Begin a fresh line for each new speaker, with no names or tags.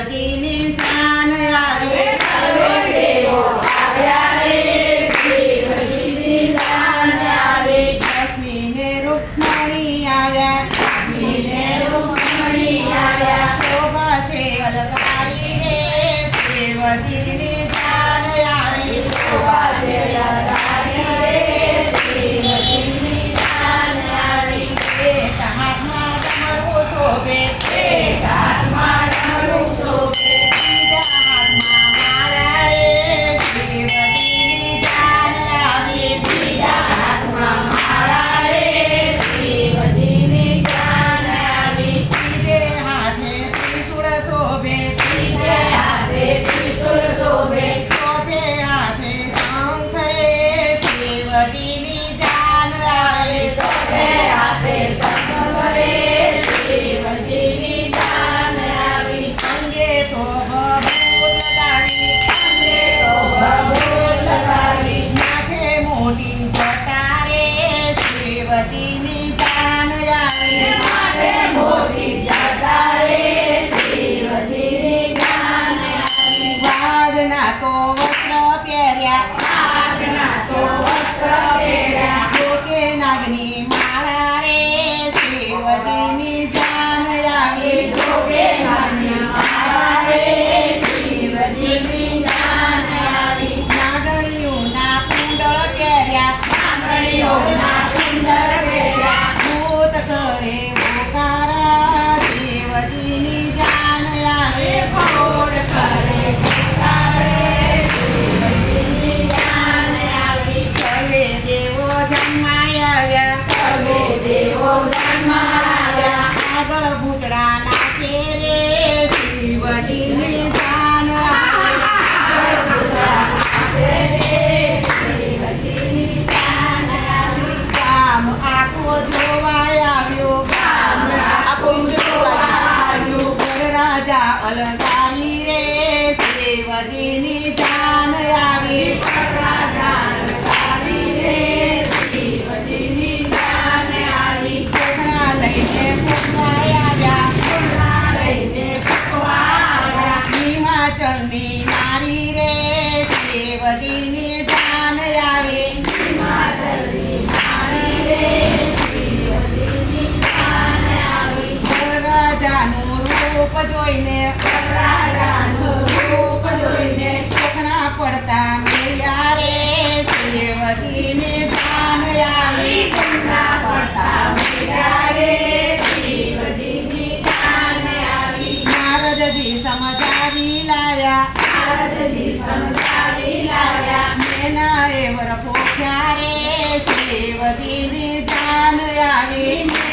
શિવજીની જાન આવે લક્ષ્મીને રૂક્ષ્મણી આવ્યા શોભા છે અલંકારી રે શિવજીની જાન આવી એક વાઘના તો વસ્ત્ર પહેર્યા અલંકારી રે શિવજીની જાન આવી. હિમાચલની નારી રે શિવજીની જાન આવી. રૂપ જોઈને કોકણા પડતા મેળ્યા રે શિવજીની જાન આવી નારદજી સમજાવી લાવ્યા મેના એ વર પોખ્યા રે શિવજીની જાન આવી